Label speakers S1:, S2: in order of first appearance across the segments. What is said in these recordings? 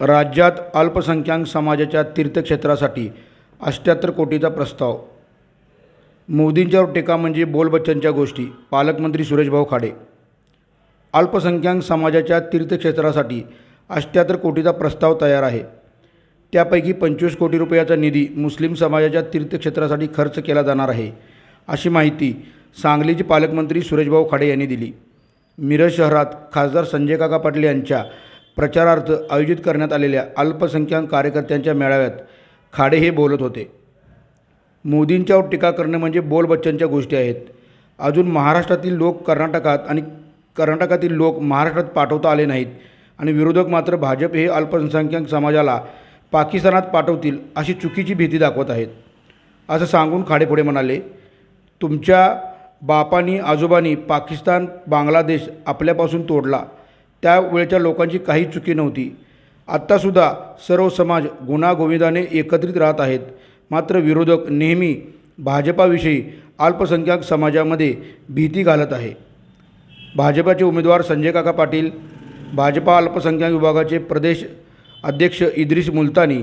S1: राज्यात अल्पसंख्याक समाजाच्या तीर्थक्षेत्रासाठी अष्ट्याहत्तर कोटीचा प्रस्ताव. मोदींच्यावर टीका म्हणजे बोलबच्चनच्या गोष्टी. पालकमंत्री सुरेशभाऊ खाडे. अल्पसंख्याक समाजाच्या तीर्थक्षेत्रासाठी अष्ट्याहत्तर कोटीचा प्रस्ताव तयार आहे. त्यापैकी पंचवीस कोटी रुपयाचा निधी मुस्लिम समाजाच्या तीर्थक्षेत्रासाठी खर्च केला जाणार आहे अशी माहिती सांगलीचे पालकमंत्री सुरेशभाऊ खाडे यांनी दिली. मिरज शहरात खासदार संजय काका पाटील यांच्या प्रचारार्थ आयोजित करण्यात आलेल्या अल्पसंख्याक कार्यकर्त्यांच्या मेळाव्यात खाडे हे बोलत होते. मोदींच्यावर टीका करणे म्हणजे बोल बच्चनच्या गोष्टी आहेत. अजून महाराष्ट्रातील लोक कर्नाटकात आणि कर्नाटकातील लोक महाराष्ट्रात पाठवता आले नाहीत आणि विरोधक मात्र भाजप हे अल्पसंख्याक समाजाला पाकिस्तानात पाठवतील अशी चुकीची भीती दाखवत आहेत. असं सांगून खाडे पुढे म्हणाले तुमच्या बापानी आजोबांनी पाकिस्तान बांगलादेश आपल्यापासून तोडला. त्यावेळच्या लोकांची काही चुकी नव्हती. आत्तासुद्धा सर्व समाज गुणागोविंदाने एकत्रित राहत आहेत. मात्र विरोधक नेहमी भाजपाविषयी अल्पसंख्याक समाजामध्ये भीती घालत आहे. भाजपाचे उमेदवार संजय काका पाटील भाजपा अल्पसंख्याक विभागाचे प्रदेश अध्यक्ष इद्रिस मुलतानी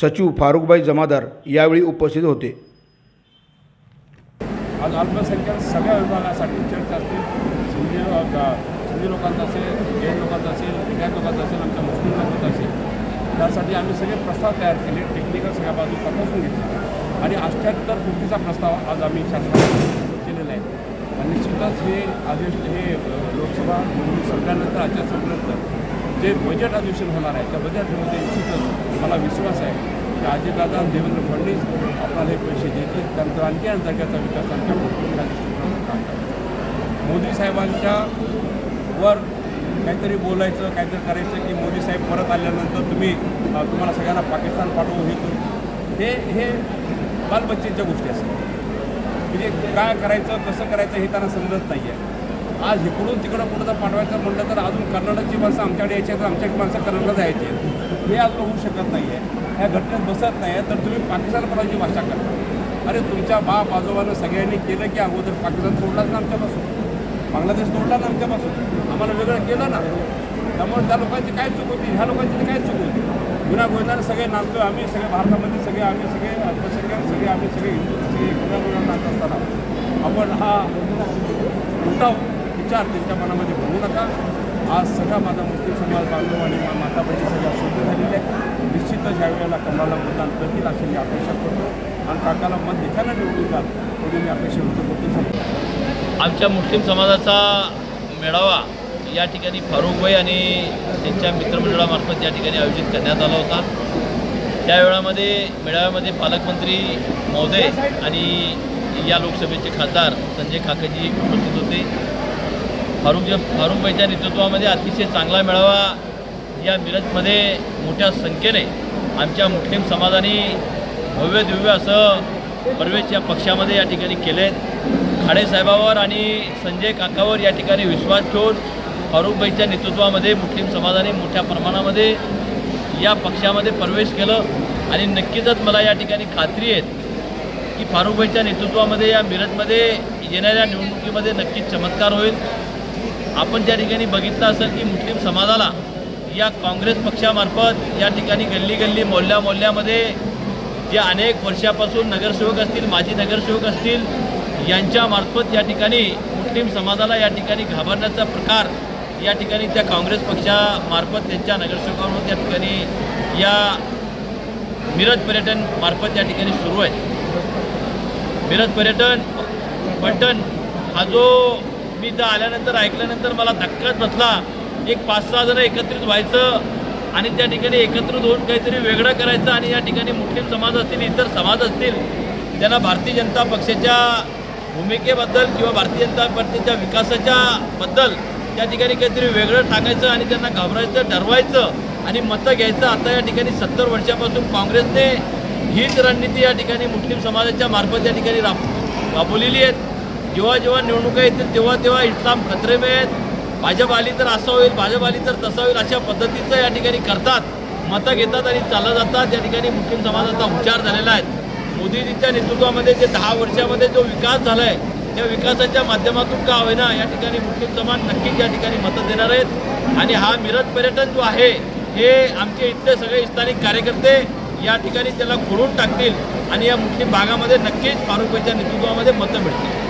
S1: सचिव फारुखबाई जमादार यावेळी उपस्थित होते.
S2: आज अल्पसंख्याक सगळ्या विभागासाठी चर्चा असतील. सिंधी लोकांचा असेल जैन लोकांचा असेल लिंगायत लोकांचा असेल आमच्या मुस्लिम लोकांचा असेल त्यासाठी आम्ही सगळे प्रस्ताव तयार केले टेक्निकल सगळ्या बाजू तपासून घेतले. आणि अठ्ठ्याहत्तर कोटीचा प्रस्ताव आज आम्ही शासनाने केलेला आहे. आणि निश्चितच हे अधिवेश हे लोकसभा निवडणूक संपल्यानंतर आचारसंहितेनंतर जे बजेट अधिवेशन होणार आहे त्या बजेटमध्ये निश्चितच मला विश्वास आहे की अजितदादा देवेंद्र फडणवीस आपल्याला हे पैसे देतील. त्यानंतर आणखी आणि जाग्याचा विकास आमच्या मोदी साहेबांच्या वर काहीतरी बोलायचं काहीतरी करायचं की मोदी साहेब परत आल्यानंतर तुम्ही तुम्हाला सगळ्यांना पाकिस्तान पाठवू हे करू हे हे बालबच्चेच्या गोष्टी असतात. म्हणजे काय करायचं कसं करायचं हे त्यांना समजत नाही आहे आज इकडून तिकडं कुठं जर पाठवायचं म्हटलं तर अजून कर्नाटकची माणसं आमच्याकडे यायची तर आमच्याकडे माणसं कर्नाटकात जायची आहेत. हे आज होऊ शकत नाही आहे ह्या घटनेत बसत नाही आहे तर तुम्ही पाकिस्तानपणाची भाषा करता अरे तुमच्या बाप आजोबानं सगळ्यांनी केलं की अगोदर पाकिस्तान सोडलाच ना आमच्यापासून. बांगलादेश तोडला ना आमच्यापासून. आम्हाला वेगळं केलं ना. त्यामुळे त्या लोकांची काय चूक होती? ह्या लोकांची तर काय चूक होती? गुन्हा गोविंदाने सगळे नाचतो आम्ही सगळे भारतामध्ये सगळे आम्ही सगळे अल्पसंख्याक सगळे आम्ही सगळे हिंदू सगळे गुन्हा गोविंदा नाचत असताना. आपण हा उठाव विचार त्यांच्या मनामध्ये भरू नका. आज सगळा माझा मुस्लिम समाज बांधव आणि मा- माता बहिणी सगळ्या शुद्ध झालेल्या आहेत निश्चितच ह्या वेळेला कमळाला मतदान करतील अशी मी अपेक्षा करतो. आणि काकाला मत देखायला निवडून जात म्हणून मी अपेक्षा होतो करतो
S3: आमच्या मुस्लिम समाजाचा मेळावा या ठिकाणी फारुखभाई आणि त्यांच्या मित्रमंडळामार्फत या ठिकाणी आयोजित करण्यात आला होता. त्यावेळामध्ये मेळाव्यामध्ये पालकमंत्री महोदय आणि या लोकसभेचे खासदार संजय खाकजी उपस्थित होते. फारुख फारुखभाईच्या नेतृत्वामध्ये अतिशय चांगला मेळावा या मिरजमध्ये मोठ्या संख्येने आमच्या मुस्लिम समाजाने भव्य दिव्य असं परवेश या पक्षामध्ये या ठिकाणी केले आहेत साहेबावर आणि संजय काकावर या ठिकाणी विश्वास ठेवून फारुखभाईच्या नेतृत्वामध्ये मुस्लिम समाजाने मोठ्या प्रमाणामध्ये या पक्षामध्ये प्रवेश केलं. आणि नक्कीचच मला या ठिकाणी खात्री आहे की फारुखभाईच्या नेतृत्वामध्ये या मिरजमध्ये येणाऱ्या निवडणुकीमध्ये नक्कीच चमत्कार होईल. आपण त्या ठिकाणी बघितलं असेल की मुस्लिम समाजाला या काँग्रेस पक्षामार्फत या ठिकाणी गल्ली गल्ली मोहल्ल्या मोहल्ल्यामध्ये जे अनेक वर्षापासून नगरसेवक असतील माजी नगरसेवक असतील यांच्यामार्फत या ठिकाणी मुस्लिम समाजाला या ठिकाणी घाबरण्याचा प्रकार या ठिकाणी त्या काँग्रेस पक्षामार्फत त्यांच्या नगरसेवकांवर त्या ठिकाणी या मिरज पर्यटन मार्फत या ठिकाणी सुरू आहे. मिरज पर्यटन पलटण हा जो मी इथं आल्यानंतर ऐकल्यानंतर मला धक्काच बसला. एक पाच सहा जण एकत्रित व्हायचं आणि त्या ठिकाणी एकत्रित होऊन काहीतरी वेगळं करायचं आणि या ठिकाणी मुस्लिम समाज असतील इतर समाज असतील त्यांना भारतीय जनता पक्षाच्या भूमिकेबद्दल किंवा भारतीय जनता पार्टीच्या विकासाच्या बद्दल त्या ठिकाणी काहीतरी वेगळं टाकायचं आणि त्यांना घाबरायचं ठरवायचं आणि मतं घ्यायचं आता या ठिकाणी सत्तर वर्षापासून काँग्रेसने हीच रणनीती या ठिकाणी मुस्लिम समाजाच्या मार्फत या ठिकाणी राब राबवलेली आहेत जेव्हा जेव्हा निवडणुका येतील तेव्हा तेव्हा इस्लाम खतरे में आहेत. भाजप आली तर असं होईल भाजप आली तर तसं होईल अशा पद्धतीचं या ठिकाणी करतात मतं घेतात आणि चालत जातात. या ठिकाणी मुस्लिम समाजाचा उच्चार झालेला आहे. मोदीजीच्या नेतृत्वामध्ये जे दहा वर्षामध्ये जो विकास झाला आहे त्या विकासाच्या माध्यमातून का होईना या ठिकाणी मुस्लिम समाज नक्कीच या ठिकाणी मतं देणार आहेत. आणि हा मिरज पर्यटन जो आहे हे आमचे इथले सगळे स्थानिक कार्यकर्ते या ठिकाणी त्याला खोडून टाकतील आणि या मुस्लिम भागामध्ये नक्कीच फारुकभाईच्या नेतृत्वामध्ये मतं मिळतील.